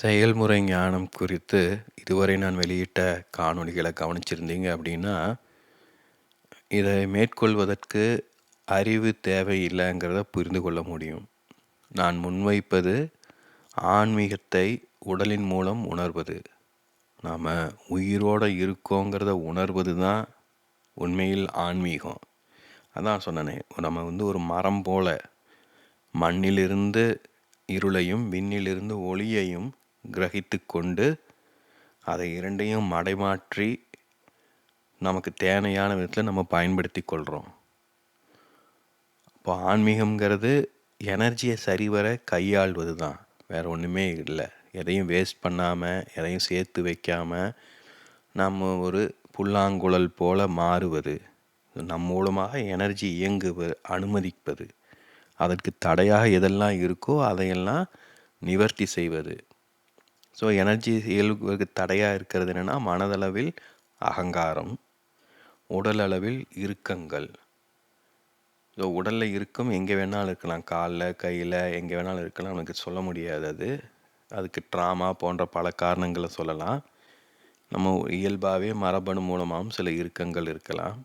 செயல்முறை ஞானம் குறித்து இதுவரை நான் வெளியிட்ட காணொளிகளை கவனிச்சிருந்தீங்க அப்படின்னா இதை மேற்கொள்வதற்கு அறிவு தேவையில்லைங்கிறத புரிந்து கொள்ள முடியும். நான் முன்வைப்பது ஆன்மீகத்தை உடலின் மூலம் உணர்வது. நாம் உயிரோடு இருக்கோங்கிறத உணர்வது தான் உண்மையில் ஆன்மீகம். அதான் சொன்னனே நம்ம வந்து ஒரு மரம் போல் மண்ணிலிருந்து இருளையும் விண்ணிலிருந்து ஒளியையும் கிரகித்து கொண்டு அதை இரண்டையும் மடைமாற்றி நமக்கு தேவையான விதத்தில் நம்ம பயன்படுத்தி கொள்கிறோம் இப்போ ஆன்மீகம்ங்கிறது எனர்ஜியை சரிவர கையாள்வது தான் வேறு ஒன்றுமே இல்லை. எதையும் வேஸ்ட் பண்ணாமல் எதையும் சேர்த்து வைக்காமல் நம்ம ஒரு புல்லாங்குழல் போல மாறுவது. நம் மூலமாக எனர்ஜி இயங்குவது அனுமதிப்பது. அதற்கு தடையாக எதெல்லாம் இருக்கோ அதையெல்லாம் நிவர்த்தி செய்வது. ஸோ எனர்ஜி இயல்புக்கு தடையாக இருக்கிறது என்னென்னா மனதளவில் அகங்காரம் உடல் அளவில் இறுக்கங்கள். ஸோ உடலில் இருக்கும் எங்கே வேணாலும் இருக்கலாம். காலில் கையில் எங்கே வேணாலும் இருக்கலாம். நமக்கு சொல்ல முடியாது அது. அதுக்கு ட்ராமா போன்ற பல காரணங்களை சொல்லலாம். நம்ம இயல்பாகவே மரபணு மூலமாகவும் சில இறுக்கங்கள் இருக்கலாம்.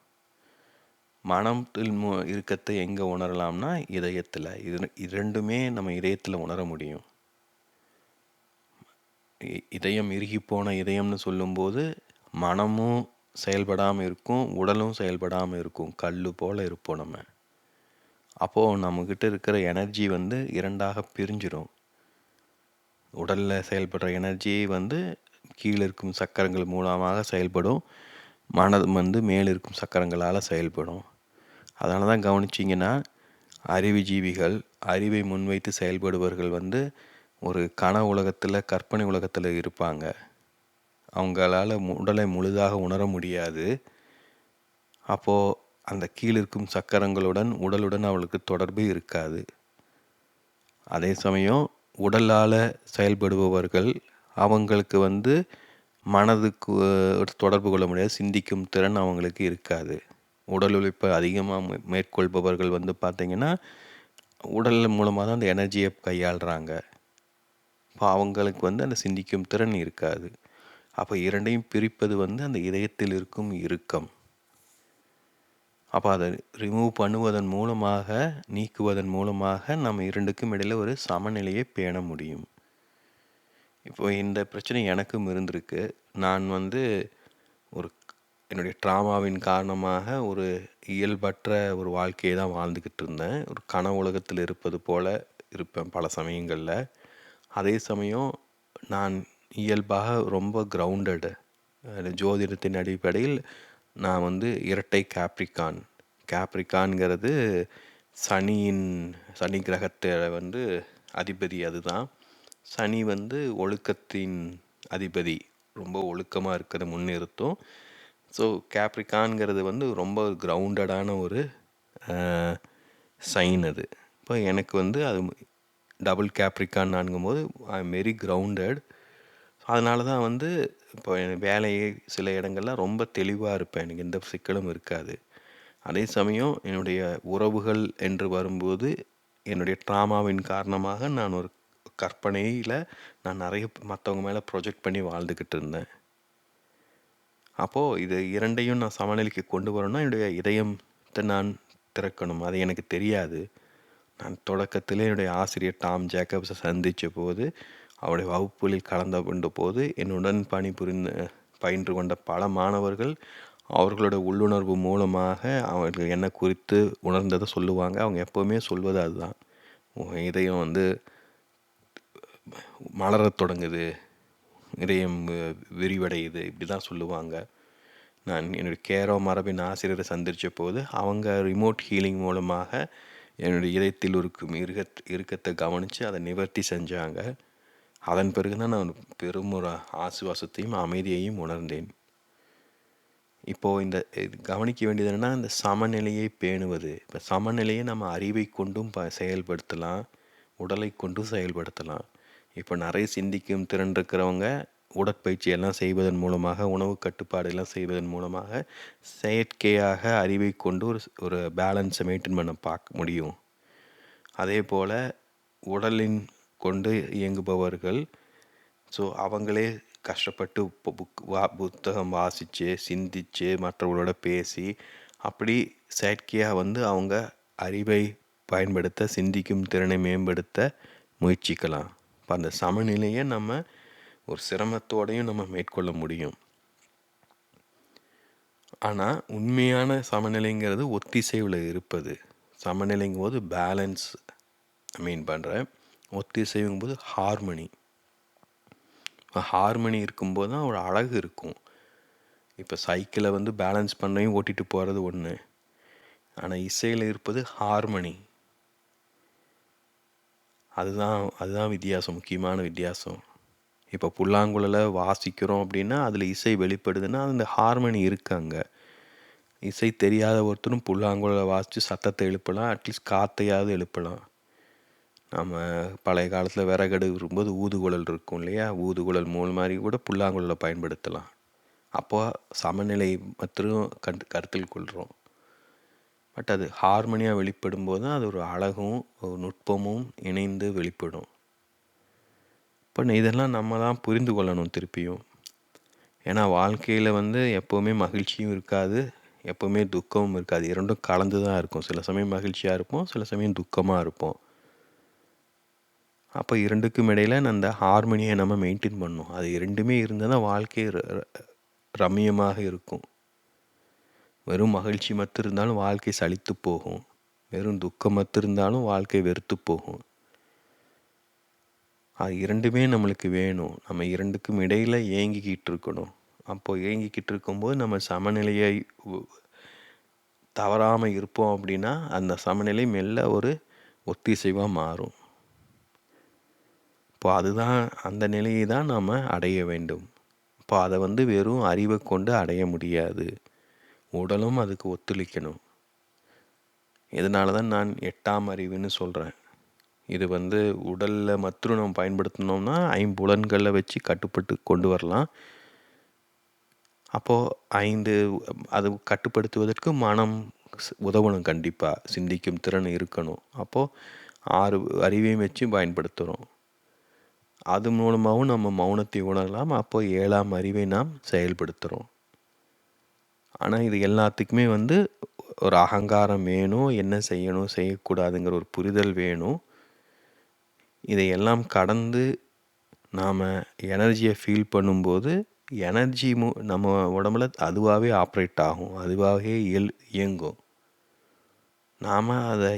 மனத்தில் மு இறுக்கத்தை எங்கே உணரலாம்னா இதயத்தில். இது இரண்டுமே நம்ம இதயத்தில் உணர முடியும். இதயம் இறுகி போன இதயம்னு சொல்லும்போது மனமும் செயல்படாமல் இருக்கும் உடலும் செயல்படாமல் இருக்கும் கல் போல் இருப்போம் நம்ம. அப்போது நம்மக்கிட்ட இருக்கிற எனர்ஜி வந்து இரண்டாக பிரிஞ்சிடும் உடலில் செயல்படுற எனர்ஜி வந்து கீழே இருக்கும் சக்கரங்கள் மூலமாக செயல்படும் மனம் வந்து மேலே இருக்கும் சக்கரங்களால் செயல்படும். அதனால தான் கவனிச்சிங்கன்னா அறிவுஜீவிகள் அறிவை முன்வைத்து செயல்படுபவர்கள் வந்து ஒரு கன உலகத்தில் கற்பனை உலகத்தில் இருப்பாங்க. அவங்களால உடலை முழுதாக உணர முடியாது. அப்போது அந்த கீழிருக்கும் சக்கரங்களுடன் உடலுடன் அவளுக்கு தொடர்பு இருக்காது. அதே சமயம் உடலால் செயல்படுபவர்கள் அவங்களுக்கு வந்து மனதுக்கு தொடர்பு கொள்ள முடியாது. சிந்திக்கும் திறன் அவங்களுக்கு இருக்காது. உடல் உழைப்பை அதிகமாக மேற்கொள்பவர்கள் வந்து பார்த்திங்கன்னா உடல் மூலமாக தான் அந்த எனர்ஜியை கையாளுறாங்க. அப்போ அவங்களுக்கு வந்து அந்த சிந்திக்கும் திறன் இருக்காது. அப்போ இரண்டையும் பிரிப்பது வந்து அந்த இதயத்தில் இருக்கும் இறுக்கம். அப்போ அதை ரிமூவ் பண்ணுவதன் மூலமாக நீக்குவதன் மூலமாக நம்ம இரண்டுக்கும் இடையில் ஒரு சமநிலையை பேண முடியும். இப்போ இந்த பிரச்சனை எனக்கும் இருந்திருக்கு. நான் வந்து ஒரு என்னுடைய ட்ராமாவின் காரணமாக ஒரு இயல்பற்ற ஒரு வாழ்க்கையை தான் வாழ்ந்துக்கிட்டு இருந்தேன். ஒரு கன உலகத்தில் இருப்பது போல் இருப்பேன் பல சமயங்களில். அதே சமயம் நான் இயல்பாக ரொம்ப கிரவுண்டடு ஜோதிடத்தின் அடிப்படையில் நான் வந்து இரட்டை கேப்ரிகான் கேப்ரிகான்ங்கிறது சனியின் சனி கிரகத்தை வந்து அதிபதி அதுதான். சனி வந்து ஒழுக்கத்தின் அதிபதி. ரொம்ப ஒழுக்கமாக இருக்கிறத முன்னிறுத்தும். ஸோ கேப்ரிகான்ங்கிறது வந்து ரொம்ப கிரவுண்டடான ஒரு சைன் அது. இப்போ எனக்கு வந்து அது டபுள் கேப்ரிக்கான் நான்கும்போது ஐ எம் வெரி கிரவுண்டட். அதனால தான் வந்து இப்போ வேலையை சில இடங்கள்லாம் ரொம்ப தெளிவாக இருப்பேன். எனக்கு எந்த சிக்கலும் இருக்காது. அதே சமயம் என்னுடைய உறவுகள் என்று வரும்போது என்னுடைய ட்ராமாவின் காரணமாக நான் ஒரு கற்பனையில் நான் நிறைய மற்றவங்க மேலே ப்ரொஜெக்ட் பண்ணி வாழ்ந்துக்கிட்டு இருந்தேன். அப்போது இது இரண்டையும் நான் சமநிலைக்கு கொண்டு வரணும்னா என்னுடைய இதயத்தை நான் திறக்கணும். அது எனக்கு தெரியாது. நான் தொடக்கத்தில் என்னுடைய ஆசிரியர் டாம் ஜேக்கப்ஸை சந்தித்த போது அவருடைய வகுப்புகளில் கலந்து கொண்ட போது என்னுடன் பணிபுரிந்து பயின்று கொண்ட பல மாணவர்கள் அவர்களோட உள்ளுணர்வு மூலமாக அவர்கள் என்ன குறித்து உணர்ந்ததை சொல்லுவாங்க. அவங்க எப்போவுமே சொல்வது அதுதான். இதயம் வந்து மலரத் தொடங்குது இதயம் விரிவடையுது இப்படி தான் சொல்லுவாங்க. நான் என்னுடைய கேரோ மரபின் ஆசிரியரை சந்தித்த போது அவங்க ரிமோட் ஹீலிங் மூலமாக என்னுடைய இதயத்தில் இருக்கும் இருக்க இறுக்கத்தை கவனித்து அதை நிவர்த்தி செஞ்சாங்க. அதன் பிறகு தான் நான் பெரும் ஒரு ஆசுவாசத்தையும் அமைதியையும் உணர்ந்தேன். இப்போது இந்த கவனிக்க வேண்டியது என்னென்னா இந்த சமநிலையை பேணுவது. இப்போ சமநிலையை நம்ம அறிவை கொண்டும் ப செயல்படுத்தலாம். உடலை கொண்டும் செயல்படுத்தலாம். இப்போ நிறைய சிந்திக்கும் திறன் இருக்கிறவங்க உடற்பயிற்சி எல்லாம் செய்வதன் மூலமாக உணவு கட்டுப்பாடு எல்லாம் செய்வதன் மூலமாக செயற்கையாக அறிவை கொண்டு ஒரு ஒரு பேலன்ஸை மெயின்டைன் பண்ண பார்க்க முடியும். அதே போல் உடலின் கொண்டு இயங்குபவர்கள் ஸோ அவங்களே கஷ்டப்பட்டு புக் வா புத்தகம் வாசித்து சிந்தித்து மற்றவங்களோட பேசி அப்படி செயற்கையாக வந்து அவங்க அறிவை பயன்படுத்த சிந்திக்கும் திறனை மேம்படுத்த முயற்சிக்கலாம். இப்போ அந்த சமநிலையை நம்ம ஒரு சிரமத்தோடையும் நம்ம மேற்கொள்ள முடியும். ஆனால் உண்மையான சமநிலைங்கிறது ஒத்திசைவில் இருப்பது. சமநிலைங்கும் போது பேலன்ஸ் மீன் பண்ணுறேன் ஒத்திசைவுங்கும் போது ஹார்மனி ஹார்மனி இருக்கும்போது தான் ஒரு அழகு இருக்கும். இப்போ சைக்கிளை வந்து பேலன்ஸ் பண்ணையும் ஓட்டிகிட்டு போகிறது ஒன்று ஆனால் இசையில் இருப்பது ஹார்மனி அதுதான் அதுதான் வித்தியாசம் முக்கியமான வித்தியாசம். இப்போ புல்லாங்குழலை வாசிக்கிறோம் அப்படின்னா அதில் இசை வெளிப்படுதுன்னா அந்த ஹார்மனி இருக்காங்க இசை தெரியாத ஒருத்தரும் புல்லாங்குழலை வாசித்து சத்தத்தை எழுப்பலாம் அட்லீஸ்ட் காற்றையாவது எழுப்பலாம். நம்ம பழைய காலத்தில் விறகடு இருக்கும்போது ஊதுகுழல் இருக்கும் இல்லையா? ஊதுகுழல் மூல் மாதிரி கூட புல்லாங்குழலை பயன்படுத்தலாம். அப்போ சமநிலை மற்றும் கண் கருத்தில் கொள்கிறோம் பட் அது ஹார்மோனியாக வெளிப்படும் போது அது ஒரு அழகும் ஒரு நுட்பமும் இணைந்து வெளிப்படும். இப்போ இதெல்லாம் நம்ம தான் புரிந்து கொள்ளணும் திருப்பியும். ஏன்னா வாழ்க்கையில் வந்து எப்போவுமே மகிழ்ச்சியும் இருக்காது எப்போவுமே துக்கமும் இருக்காது. இரண்டும் கலந்து தான் இருக்கும். சில சமயம் மகிழ்ச்சியாக இருப்போம் சில சமயம் துக்கமாக இருப்போம். அப்போ இரண்டுக்கும் இடையில் அந்த ஹார்மோனியை நம்ம மெயின்டைன் பண்ணணும். அது இரண்டுமே இருந்தால் தான் வாழ்க்கை ரம்மியமாக இருக்கும். வெறும் மகிழ்ச்சி மட்டும் இருந்தாலும் வாழ்க்கை சலித்து போகும். வெறும் துக்கம் மட்டும் இருந்தாலும் வாழ்க்கை வெறுத்து போகும். அது இரண்டுமே நம்மளுக்கு வேணும். நம்ம இரண்டுக்கும் இடையில் ஏங்கிக்கிட்டு இருக்கணும். அப்போது ஏங்கிக்கிட்டு இருக்கும்போது நம்ம சமநிலையை தவறாமல் இருப்போம் அப்படின்னா அந்த சமநிலை மெல்ல ஒரு ஒத்திசைவாக மாறும். இப்போ அதுதான் அந்த நிலையை தான் நாம் அடைய வேண்டும். இப்போ அதை வந்து வெறும் அறிவை கொண்டு அடைய முடியாது. உடலும் அதுக்கு ஒத்துழைக்கணும். இதனால தான் நான் எட்டாம் அறிவுன்னு சொல்கிறேன் இது வந்து உடலில் மற்றும் நம்ம பயன்படுத்தினோம்னா ஐம்புலன்களை வச்சு கட்டுப்பட்டு கொண்டு வரலாம். அப்போது ஐந்து அது கட்டுப்படுத்துவதற்கு மனம் உதவணும் கண்டிப்பாக சிந்திக்கும் திறன் இருக்கணும். அப்போது ஆறு அறிவையும் வச்சு பயன்படுத்துகிறோம் அது மூலமாகவும் நம்ம மௌனத்தை உணரலாம். அப்போ ஏழாம் அறிவை நாம் செயல்படுத்துகிறோம் ஆனால் இது எல்லாத்துக்குமே வந்து ஒரு அகங்காரம் வேணும். என்ன செய்யணும் செய்யக்கூடாதுங்கிற ஒரு புரிதல் வேணும். இதையெல்லாம் கடந்து நாம் எனர்ஜியை ஃபீல் பண்ணும்போது எனர்ஜி மு நம்ம உடம்புல அதுவாகவே ஆப்ரேட் ஆகும். அதுவாகவே இயல் இயங்கும். நாம் அதை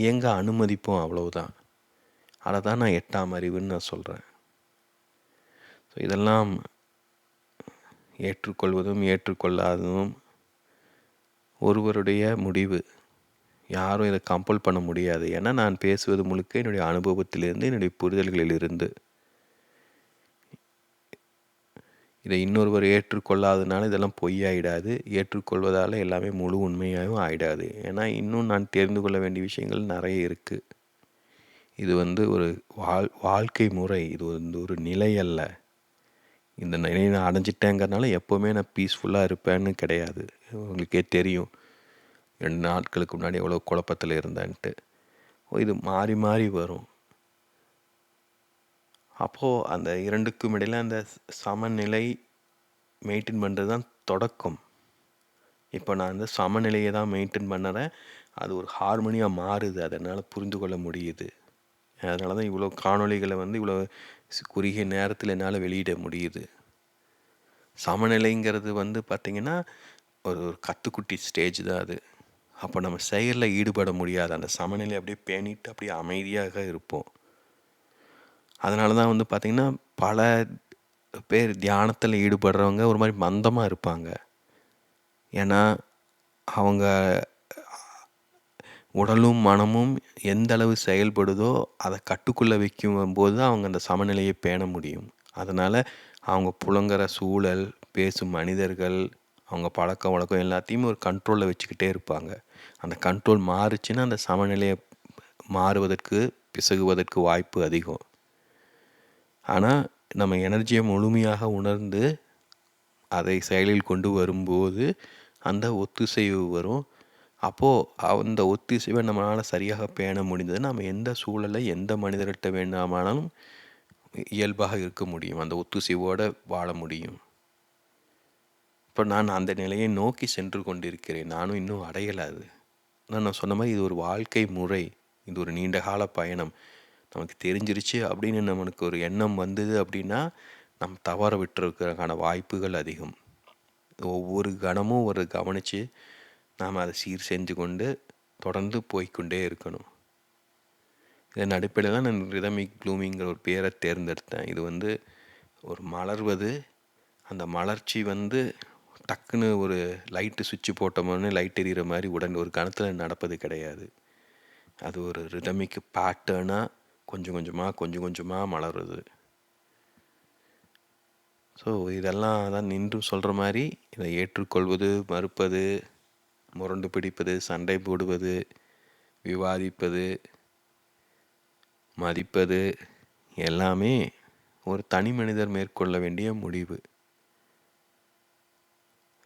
இயங்க அனுமதிப்போம் அவ்வளவுதான். அதை தான் நான் எட்டாம் அறிவுன்னு நான் சொல்கிறேன் ஸோ இதெல்லாம் ஏற்றுக்கொள்வதும் ஏற்றுக்கொள்ளாததும் ஒருவருடைய முடிவு. யாரும் இதை கம்பல் பண்ண முடியாது. ஏன்னா நான் பேசுவது முழுக்க என்னுடைய அனுபவத்திலிருந்து என்னுடைய புரிதல்களிலிருந்து. இதை இன்னொருவர் ஏற்றுக்கொள்ளாதனால இதெல்லாம் பொய்யாயிடாது. ஏற்றுக்கொள்வதால் எல்லாமே முழு உண்மையாகவும் ஆயிடாது. ஏன்னா இன்னும் நான் தெரிந்து கொள்ள வேண்டிய விஷயங்கள் நிறைய இருக்குது இது வந்து ஒரு வாழ் வாழ்க்கை முறை. இது வந்து ஒரு நிலை அல்ல. இந்த நிலையை நான் அடைஞ்சிட்டேங்கிறதுனால எப்போவுமே நான் பீஸ்ஃபுல்லாக இருப்பேன்னு கிடையாது. உங்களுக்கே தெரியும். ரெண்டு நாட்களுக்கு முன்னாடி எவ்வளோ குழப்பத்தில் இருந்தேன்ட்டு. இது மாறி மாறி வரும். அப்போது அந்த இரண்டுக்கும் இடையில் அந்த சமநிலை மெயின்டைன் பண்ணுறது தான் தொடக்கம். இப்போ நான் அந்த சமநிலையை தான் மெயின்டைன் பண்ணுறேன். அது ஒரு ஹார்மோனியாக மாறுது. அதனால் புரிந்து கொள்ள முடியுது. அதனால தான் இவ்வளோ காணொளிகளை வந்து இவ்வளோ குறுகிய நேரத்தில் என்னால் வெளியிட முடியுது. சமநிலைங்கிறது வந்து பார்த்திங்கன்னா ஒரு ஒரு கத்துக்குட்டி ஸ்டேஜ் தான் அது. அப்போ நம்ம செயலில் ஈடுபட முடியாது. அந்த சமநிலை அப்படியே பேணிட்டு அப்படியே அமைதியாக இருப்போம். அதனால தான் வந்து பார்த்திங்கன்னா பல பேர் தியானத்தில் ஈடுபடுறவங்க ஒரு மாதிரி மந்தமாக இருப்பாங்க. ஏன்னா அவங்க உடலும் மனமும் எந்த அளவு செயல்படுதோ அதை கட்டுக்குள்ளே வைக்கும் போது தான் அவங்க அந்த சமநிலையை பேண முடியும். அதனால் அவங்க புழங்குற சூழல் பேசும் மனிதர்கள் அவங்க பழக்க வழக்கம் எல்லாத்தையுமே ஒரு கண்ட்ரோலில் வச்சுக்கிட்டே இருப்பாங்க. அந்த கண்ட்ரோல் மாறுச்சுன்னா அந்த சமநிலையை மாறுவதற்கு பிசகுவதற்கு வாய்ப்பு அதிகம். ஆனால் நம்ம எனர்ஜியை முழுமையாக உணர்ந்து அதை செயலில் கொண்டு வரும்போது அந்த ஒத்துசைவு வரும். அப்போது அந்த ஒத்திசைவை நம்மளால் சரியாக பேண முடிந்தது நம்ம எந்த சூழலை எந்த மனிதர்கிட்ட வேண்டாமானாலும் இயல்பாக இருக்க முடியும். அந்த ஒத்துசைவோடு வாழ முடியும். இப்போ நான் அந்த நிலையை நோக்கி சென்று கொண்டிருக்கிறேன். நானும் இன்னும் அடையலை அது. நான் சொன்ன மாதிரி இது ஒரு வாழ்க்கை முறை. இது ஒரு நீண்ட கால பயணம். நமக்கு தெரிஞ்சிருச்சு அப்படின்னு நம்மளுக்கு ஒரு எண்ணம் வந்தது அப்படின்னா நம்ம தவற விட்டுருக்கிறதுக்கான வாய்ப்புகள் அதிகம். ஒவ்வொரு கணமும் ஒரு கவனித்து நாம் அதை சீர் செஞ்சு கொண்டு தொடர்ந்து போய்கொண்டே இருக்கணும். இதன் அடிப்படையில் தான் நான் ரிதமிக் ப்ளூமிங்கிற ஒரு பேரை தேர்ந்தெடுத்தேன். இது வந்து ஒரு மலர்வது அந்த மலர்ச்சி வந்து டக்குன்னு ஒரு லைட்டு சுவிட்சு போட்டோம்னு லைட் எரியிற மாதிரி உடனே ஒரு கணத்தில் நடப்பது கிடையாது. அது ஒரு ரிதமிக்கு பேட்டர்னாக கொஞ்சம் கொஞ்சமாக கொஞ்சம் கொஞ்சமாக மலருது. ஸோ இதெல்லாம் தான் நின்று சொல்கிற மாதிரி இதை ஏற்றுக்கொள்வது மறுப்பது முரண்டு பிடிப்பது சண்டை போடுவது விவாதிப்பது மதிப்பது எல்லாமே ஒரு தனி மனிதர் மேற்கொள்ள வேண்டிய முடிவு.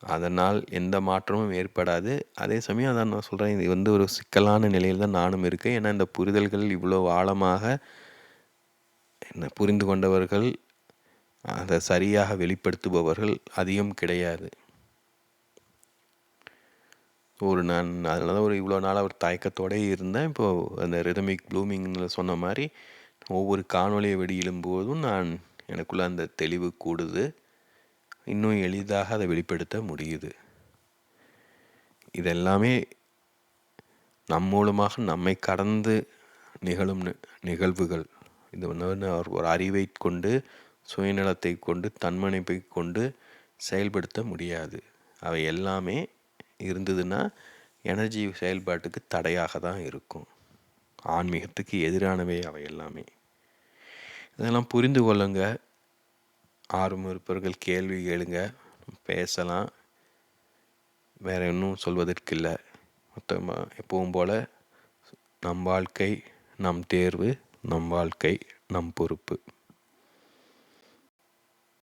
அதனால் எந்த மாற்றமும் ஏற்படாது. அதே சமயம் அதான் நான் சொல்கிறேன் இது வந்து ஒரு சிக்கலான நிலையில் தான் நானும் இருக்கேன். ஏன்னா இந்த புரிதல்கள் இவ்வளோ ஆழமாக என்ன புரிந்து கொண்டவர்கள் அதை சரியாக வெளிப்படுத்துபவர்கள் அதிகம் கிடையாது. ஒரு நான் அதனால தான் ஒரு இவ்வளோ நாளாக ஒரு தயக்கத்தோடே இருந்தேன். இப்போது அந்த ரிதமிக் ப்ளூமிங்கில் சொன்ன மாதிரி ஒவ்வொரு காணொலியை வெளியிடும் போதும் நான் எனக்குள்ளே அந்த தெளிவு கூடுது. இன்னும் எளிதாக அதை வெளிப்படுத்த முடியுது. இதெல்லாமே நம் மூலமாக நம்மை கடந்து நிகழும் நிகழ்வுகள். இது வந்து ஒரு அறிவை கொண்டு சுயநலத்தை கொண்டு தன்மனைப்பை கொண்டு செயல்படுத்த முடியாது. அவை எல்லாமே இருந்ததுன்னா எனர்ஜி செயல்பாட்டுக்கு தடையாக தான் இருக்கும். ஆன்மீகத்துக்கு எதிரானவை அவை எல்லாமே. இதெல்லாம் புரிந்து கொள்ளுங்கள் ஆர்வம் இருப்பவர்கள் கேள்வி கேளுங்க பேசலாம். வேறு இன்னும் சொல்வதற்கு இல்லை மொத்தமாக எப்பவும் போல் நம் வாழ்க்கை நம் தேர்வு நம் வாழ்க்கை நம் பொறுப்பு.